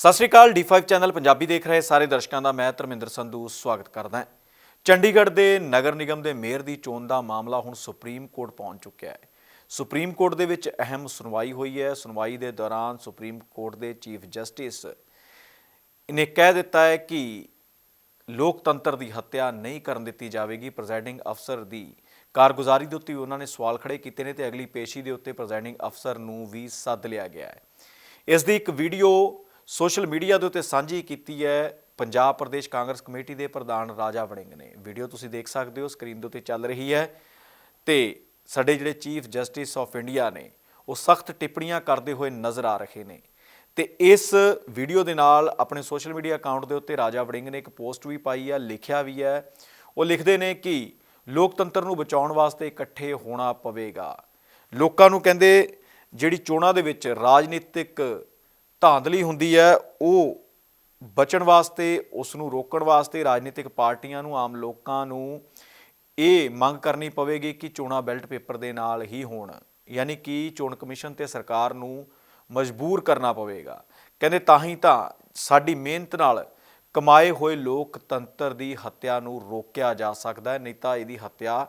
ਸਤਿ ਸ਼੍ਰੀ ਅਕਾਲ D5 channel Punjabi ਦੇਖ ਰਹੇ ਸਾਰੇ ਦਰਸ਼ਕਾਂ ਦਾ, ਮੈਂ ਧਰਮਿੰਦਰ ਸੰਧੂ ਸਵਾਗਤ ਕਰਦਾ ਹਾਂ। ਚੰਡੀਗੜ੍ਹ ਦੇ ਨਗਰ ਨਿਗਮ ਦੇ ਮੇਅਰ ਦੀ ਚੋਣ ਦਾ ਮਾਮਲਾ ਹੁਣ ਸੁਪਰੀਮ ਕੋਰਟ ਪਹੁੰਚ ਚੁੱਕਿਆ ਹੈ। ਸੁਪਰੀਮ ਕੋਰਟ ਦੇ ਵਿੱਚ ਅਹਿਮ ਸੁਣਵਾਈ ਹੋਈ ਹੈ। ਸੁਣਵਾਈ ਦੇ ਦੌਰਾਨ ਸੁਪਰੀਮ ਕੋਰਟ ਦੇ ਚੀਫ ਜਸਟਿਸ ਨੇ ਕਹਿ ਦਿੱਤਾ ਹੈ ਕਿ ਲੋਕਤੰਤਰ ਦੀ ਹੱਤਿਆ ਨਹੀਂ ਕਰਨ ਦਿੱਤੀ ਜਾਵੇਗੀ। ਪ੍ਰੈਜ਼ਾਈਡਿੰਗ ਅਫਸਰ ਦੀ ਕਾਰਗੁਜ਼ਾਰੀ ਦੇ ਉੱਤੇ ਉਹਨਾਂ ਨੇ ਸਵਾਲ ਖੜੇ ਕੀਤੇ ਨੇ ਤੇ ਅਗਲੀ ਪੇਸ਼ੀ ਦੇ ਉੱਤੇ ਪ੍ਰੈਜ਼ਾਈਡਿੰਗ ਅਫਸਰ ਨੂੰ ਵੀ ਸੱਦ ਲਿਆ ਗਿਆ ਹੈ। ਇਸ ਦੀ ਇੱਕ ਵੀਡੀਓ ਸੋਸ਼ਲ ਮੀਡੀਆ ਦੇ ਉੱਤੇ ਸਾਂਝੀ ਕੀਤੀ ਹੈ ਪੰਜਾਬ ਪ੍ਰਦੇਸ਼ ਕਾਂਗਰਸ ਕਮੇਟੀ ਦੇ ਪ੍ਰਧਾਨ ਰਾਜਾ ਵੜਿੰਗ ਨੇ। ਵੀਡੀਓ ਤੁਸੀਂ ਦੇਖ ਸਕਦੇ ਹੋ, ਸਕਰੀਨ ਦੇ ਉੱਤੇ ਚੱਲ ਰਹੀ ਹੈ ਤੇ ਸਾਡੇ ਜਿਹੜੇ ਚੀਫ ਜਸਟਿਸ ਆਫ ਇੰਡੀਆ ਨੇ, ਉਹ ਸਖਤ ਟਿੱਪਣੀਆਂ ਕਰਦੇ ਹੋਏ ਨਜ਼ਰ ਆ ਰਹੇ ਨੇ। ਤੇ ਇਸ ਵੀਡੀਓ ਦੇ ਨਾਲ ਆਪਣੇ ਸੋਸ਼ਲ ਮੀਡੀਆ ਅਕਾਊਂਟ ਦੇ ਉੱਤੇ ਰਾਜਾ ਵੜਿੰਗ ਨੇ ਇੱਕ ਪੋਸਟ ਵੀ ਪਾਈ ਹੈ, ਲਿਖਿਆ ਵੀ ਹੈ। ਉਹ ਲਿਖਦੇ ਨੇ ਕਿ ਲੋਕਤੰਤਰ ਨੂੰ ਬਚਾਉਣ ਵਾਸਤੇ ਇਕੱਠੇ ਹੋਣਾ ਪਵੇਗਾ। ਲੋਕਾਂ ਨੂੰ ਕਹਿੰਦੇ ਜਿਹੜੀ ਚੋਣਾਂ ਦੇ ਵਿੱਚ ਰਾਜਨੀਤਿਕ ਧਾਂਦਲੀ ਹੁੰਦੀ ਹੈ, ਉਹ ਬਚਣ ਵਾਸਤੇ ਉਸ ਨੂੰ ਰੋਕਣ ਵਾਸਤੇ ਰਾਜਨੀਤਿਕ ਪਾਰਟੀਆਂ ਨੂੰ, ਆਮ ਲੋਕਾਂ ਨੂੰ ਇਹ ਮੰਗ ਕਰਨੀ ਪਵੇਗੀ ਕਿ ਚੋਣਾਂ ਬੈਲਟ ਪੇਪਰ ਦੇ ਨਾਲ ਹੀ ਹੋਣ। ਯਾਨੀ ਕਿ ਚੋਣ ਕਮਿਸ਼ਨ ਤੇ ਸਰਕਾਰ ਨੂੰ ਮਜਬੂਰ ਕਰਨਾ ਪਵੇਗਾ। ਕਹਿੰਦੇ ਤਾਂ ਹੀ ਤਾਂ ਸਾਡੀ ਮਿਹਨਤ ਨਾਲ ਕਮਾਏ ਹੋਏ ਲੋਕਤੰਤਰ ਦੀ ਹੱਤਿਆ ਨੂੰ ਰੋਕਿਆ ਜਾ ਸਕਦਾ ਹੈ, ਨਹੀਂ ਤਾਂ ਇਹਦੀ ਹੱਤਿਆ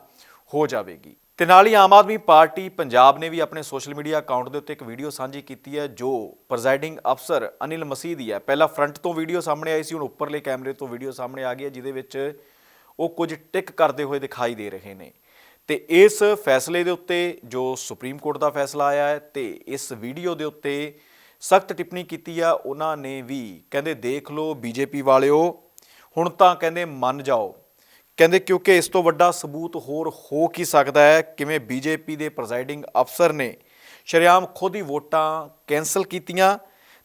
ਹੋ ਜਾਵੇਗੀ। ਤੇ ਨਾਲ ਹੀ ਆਮ ਆਦਮੀ ਪਾਰਟੀ ਪੰਜਾਬ ਨੇ ਵੀ ਆਪਣੇ ਸੋਸ਼ਲ ਮੀਡੀਆ ਅਕਾਊਂਟ ਦੇ ਉੱਤੇ ਇੱਕ ਵੀਡੀਓ ਸਾਂਝੀ ਕੀਤੀ ਹੈ, ਜੋ ਪ੍ਰੈਜ਼ਾਈਡਿੰਗ ਅਫਸਰ ਅਨਿਲ ਮਸੀਹ ਦੀ ਹੈ। ਪਹਿਲਾਂ ਫਰੰਟ ਤੋਂ ਵੀਡੀਓ ਸਾਹਮਣੇ ਆਈ ਸੀ, ਹੁਣ ਉੱਪਰਲੇ ਕੈਮਰੇ ਤੋਂ ਵੀਡੀਓ ਸਾਹਮਣੇ ਆ ਗਈ ਹੈ, ਜਿਹਦੇ ਵਿੱਚ ਉਹ ਕੁਝ ਟਿਕ ਕਰਦੇ ਹੋਏ ਦਿਖਾਈ ਦੇ ਰਹੇ ਨੇ। ਤੇ ਇਸ ਫੈਸਲੇ ਦੇ ਉੱਤੇ ਜੋ ਸੁਪਰੀਮ ਕੋਰਟ ਦਾ ਫੈਸਲਾ ਆਇਆ ਹੈ, ਤੇ ਇਸ ਵੀਡੀਓ ਦੇ ਉੱਤੇ ਸਖਤ ਟਿੱਪਣੀ ਕੀਤੀ ਆ। ਉਹਨਾਂ ਨੇ ਵੀ ਕਹਿੰਦੇ, ਦੇਖ ਲਓ ਬੀਜੇਪੀ ਵਾਲਿਓ, ਹੁਣ ਤਾਂ ਕਹਿੰਦੇ ਮੰਨ ਜਾਓ ਕਹਿੰਦੇ ਕਿਉਂਕਿ ਇਸ ਤੋਂ ਵੱਡਾ ਸਬੂਤ ਹੋਰ ਹੋ ਕੀ ਸਕਦਾ ਹੈ? ਕਿਵੇਂ ਬੀਜੇਪੀ ਦੇ ਪ੍ਰੈਜ਼ਾਈਡਿੰਗ ਅਫਸਰ ਨੇ ਸ਼ਰੇਆਮ ਖੁਦ ਹੀ ਵੋਟਾਂ ਕੈਨਸਲ ਕੀਤੀਆਂ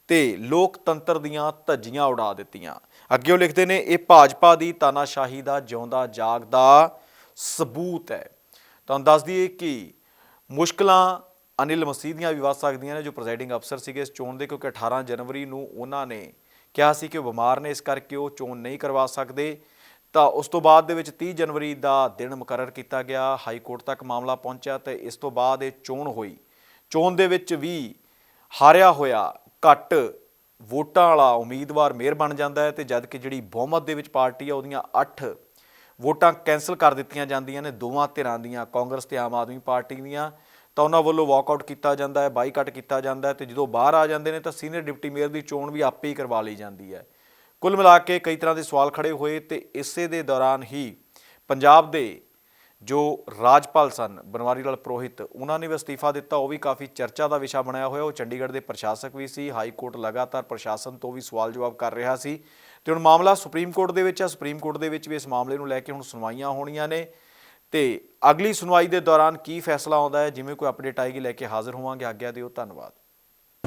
ਤੇ ਲੋਕਤੰਤਰ ਦੀਆਂ ਧੱਜੀਆਂ ਉਡਾ ਦਿੱਤੀਆਂ। ਅੱਗੇ ਉਹ ਲਿਖਦੇ ਨੇ, ਇਹ ਭਾਜਪਾ ਦੀ ਤਾਨਾਸ਼ਾਹੀ ਦਾ ਜਿਉਂਦਾ ਜਾਗਦਾ ਸਬੂਤ ਹੈ। ਤੁਹਾਨੂੰ ਦੱਸ ਦਈਏ ਕਿ ਮੁਸ਼ਕਲਾਂ ਅਨਿਲ ਮਸੀਹ ਦੀਆਂ ਵੀ ਵੱਧ ਸਕਦੀਆਂ ਨੇ, ਜੋ ਪ੍ਰੈਜ਼ਾਈਡਿੰਗ ਅਫਸਰ ਸੀਗੇ ਇਸ ਚੋਣ ਦੇ, ਕਿਉਂਕਿ 18 ਜਨਵਰੀ ਨੂੰ ਉਹਨਾਂ ਨੇ ਕਿਹਾ ਸੀ ਕਿ ਉਹ ਬਿਮਾਰ ਨੇ, ਇਸ ਕਰਕੇ ਉਹ ਚੋਣ ਨਹੀਂ ਕਰਵਾ ਸਕਦੇ। ਤਾਂ ਉਸ ਤੋਂ ਬਾਅਦ ਦੇ ਵਿੱਚ 30 ਜਨਵਰੀ ਦਾ ਦਿਨ ਮੁਕਰਰ ਕੀਤਾ ਗਿਆ। ਹਾਈ ਕੋਰਟ ਤੱਕ ਮਾਮਲਾ ਪਹੁੰਚਿਆ ਤੇ ਇਸ ਤੋਂ ਬਾਅਦ ਇਹ ਚੋਣ ਹੋਈ। ਚੋਣ ਦੇ ਵਿੱਚ ਵੀ ਹਾਰਿਆ ਹੋਇਆ ਘੱਟ ਵੋਟਾਂ ਵਾਲਾ ਉਮੀਦਵਾਰ ਮੇਅਰ ਬਣ ਜਾਂਦਾ ਹੈ ਤੇ ਜਦ ਕਿ ਜਿਹੜੀ ਬਹੁਮਤ ਦੇ ਵਿੱਚ ਪਾਰਟੀ ਆ, ਉਹਦੀਆਂ 8 ਵੋਟਾਂ ਕੈਨਸਲ ਕਰ ਦਿੱਤੀਆਂ ਜਾਂਦੀਆਂ ਨੇ। ਦੋਵਾਂ ਧਿਰਾਂ ਦੀਆਂ, ਕਾਂਗਰਸ ਤੇ ਆਮ ਆਦਮੀ ਪਾਰਟੀ ਦੀਆਂ। ਤਾਂ ਉਹਨਾਂ ਵੱਲੋਂ ਵਾਕਆਊਟ ਕੀਤਾ ਜਾਂਦਾ ਹੈ, ਬਾਈਕਾਟ ਕੀਤਾ ਜਾਂਦਾ ਹੈ ਤੇ ਜਦੋਂ ਬਾਹਰ ਆ ਜਾਂਦੇ ਨੇ ਤਾਂ ਸੀਨੀਅਰ ਡਿਪਟੀ ਮੇਅਰ ਦੀ ਚੋਣ ਵੀ ਆਪੇ ਹੀ ਕਰਵਾ ਲਈ ਜਾਂਦੀ ਹੈ। ਕੁੱਲ ਮਿਲਾ ਕੇ ਕਈ ਤਰ੍ਹਾਂ ਦੇ ਸਵਾਲ ਖੜੇ ਹੋਏ ਤੇ ਇਸੇ ਦੇ ਦੌਰਾਨ ਹੀ ਪੰਜਾਬ ਦੇ ਜੋ ਰਾਜਪਾਲ ਸਨ, ਬਨਵਾਰੀ ਲਾਲ ਪ੍ਰੋਹਿਤ, ਉਹਨਾਂ ਨੇ ਵੀ ਅਸਤੀਫਾ ਦਿੱਤਾ। ਉਹ ਵੀ ਕਾਫੀ ਚਰਚਾ ਦਾ ਵਿਸ਼ਾ ਬਣਿਆ ਹੋਇਆ। ਉਹ ਚੰਡੀਗੜ੍ਹ ਦੇ ਪ੍ਰਸ਼ਾਸਕ ਵੀ ਸੀ, ਹਾਈ ਕੋਰਟ ਲਗਾਤਾਰ ਪ੍ਰਸ਼ਾਸਨ ਤੋਂ ਵੀ ਸਵਾਲ ਜਵਾਬ ਕਰ ਰਿਹਾ ਸੀ। ਤੇ ਹੁਣ ਮਾਮਲਾ ਸੁਪਰੀਮ ਕੋਰਟ ਦੇ ਵਿੱਚ ਹੈ। ਸੁਪਰੀਮ ਕੋਰਟ ਦੇ ਵਿੱਚ ਵੀ ਇਸ ਮਾਮਲੇ ਨੂੰ ਲੈ ਕੇ ਹੁਣ ਸੁਣਵਾਈਆਂ ਹੋਣੀਆਂ ਨੇ। ਤੇ ਅਗਲੀ ਸੁਣਵਾਈ ਦੇ ਦੌਰਾਨ ਕੀ ਫੈਸਲਾ ਆਉਂਦਾ ਹੈ? ਜਿਵੇਂ ਕੋਈ ਅਪਡੇਟ ਆਏਗੀ, ਲੈ ਕੇ ਹਾਜ਼ਰ ਹੋਵਾਂਗੇ। ਆਗਿਆ ਦਿਓ, ਧੰਨਵਾਦ।